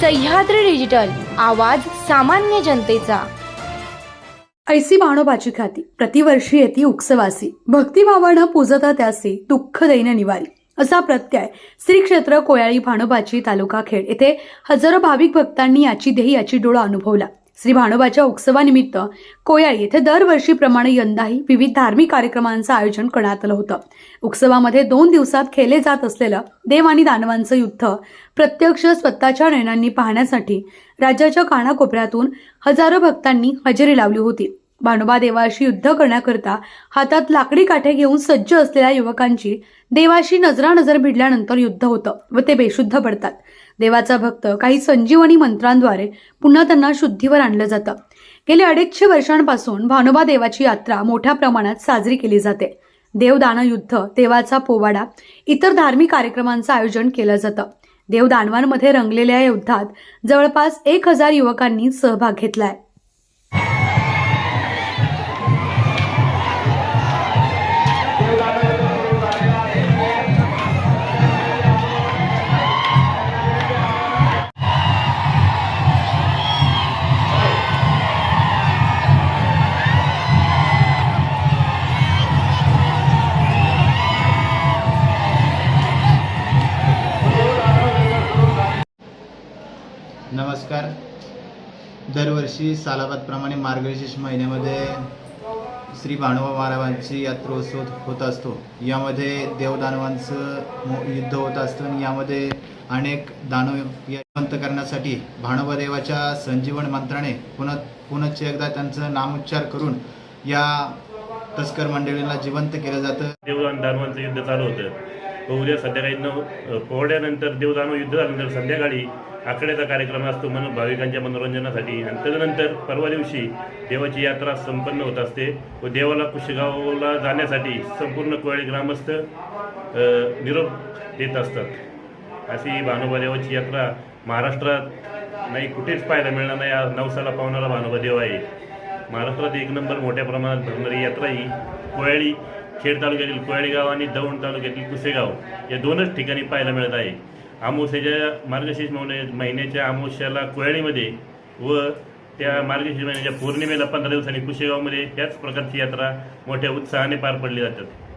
Sahyadri digital आवाज सामान्य जनतेचा. ऐसी बाणोबाची खाती प्रतिवर्षी येती उक्सवासी भक्तिभावानं पूजता त्यासी दुःख दैन निवारी. असा प्रत्यय श्री क्षेत्र कोयाळी भाणोबाची तालुका खेड. येथे हजारो भाविक भक्तांनी याची देही याची डोळा अनुभवला. श्री भानोबाच्या उत्सवानिमित्त कोयाळी येथे दरवर्षीप्रमाणे यंदाही विविध धार्मिक कार्यक्रमांचं आयोजन करण्यात आलं होतं. उत्सवामध्ये दोन दिवसात खेळले जात असलेलं देव आणि दानवांचं युद्ध प्रत्यक्ष स्वतःच्या नयनांनी पाहण्यासाठी राज्याच्या कानाकोपऱ्यातून हजारो भक्तांनी हजेरी लावली होती. भानोबा देवाशी युद्ध करण्याकरता हातात लाकडी काठे घेऊन सज्ज असलेल्या युवकांची देवाशी नजरानजर भिडल्यानंतर युद्ध होतं व ते बेशुद्ध पडतात. देवाचा भक्त काही संजीवनी मंत्रांद्वारे पुन्हा त्यांना शुद्धीवर आणलं जातं. गेले अडीचशे वर्षांपासून भानोबा देवाची यात्रा मोठ्या प्रमाणात साजरी केली जाते. देवदान युद्ध देवाचा पोवाडा इतर धार्मिक कार्यक्रमांचं आयोजन केलं जातं. देवदानवांमध्ये रंगलेल्या युद्धात जवळपास एक हजार युवकांनी सहभाग घेतलाय. नमस्कार. दरवर्षी सालाबादप्रमाणे मार्गशीर्ष महिन्यामध्ये श्री भानुबा महाराजांची यात्रोत्सव होत असतो. यामध्ये देवदानवांचं युद्ध होत असतं आणि यामध्ये अनेक दानव जिवंत करण्यासाठी भानुबा देवाच्या संजीवन मंत्राने पुन्हा पुनश्च एकदा त्यांचं नामोच्चार करून या तस्कर मंडळीला जिवंत केलं जातं. देवदान दानवांचं युद्ध चालू होतं. उद्या संध्याकाळी नऊ पोहड्यानंतर देवदानव युद्ध झाल्यानंतर संध्याकाळी आकड्याचा कार्यक्रम असतो म्हणून भाविकांच्या मनोरंजनासाठी. आणि त्यानंतर परवा दिवशी देवाची यात्रा संपन्न होत असते. व देवाला कुशगावला जाण्यासाठी संपूर्ण कोळी ग्रामस्थ निरोप देत असतात. अशी भानुबा देवाची यात्रा महाराष्ट्रात नाही कुठेच पाहायला मिळणार नाही. आज नवसाला पावणारा भानुबा देव आहे. महाराष्ट्रात एक नंबर मोठ्या प्रमाणात भरणारी यात्रा ही कोयाळी खेड तालुक्यातील कोयाळी गाव आणि दौंड तालुक्यातील कुसेगाव या दोनच ठिकाणी पाहायला मिळत आहे. अमावस्याच्या मार्गशीर्ष महिन्या महिन्याच्या अमावस्याला कोयाळीमध्ये व त्या मार्गशीर्ष महिन्याच्या पौर्णिमेला पंधरा दिवसांनी कुशेगावमध्ये त्याच प्रकारची यात्रा मोठ्या उत्साहाने पार पडली जातात